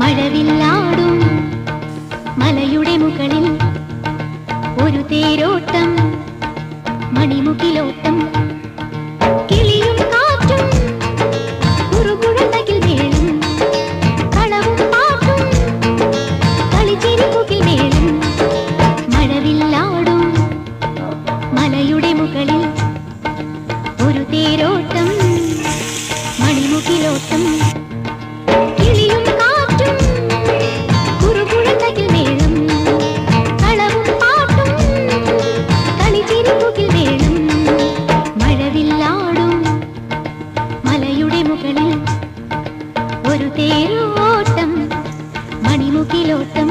മഴവില്ലാടും മലയുടെ മുകളിൽ ഒരു തേരോട്ടം മണിമുകിലോട്ടം. കിളിയും കാറ്റും കളവും മലയുടെ ഒരു തേരോട്ടം. മുകളിൽ ഒരു തേരോട്ടം മണിമുക്കിലോട്ടം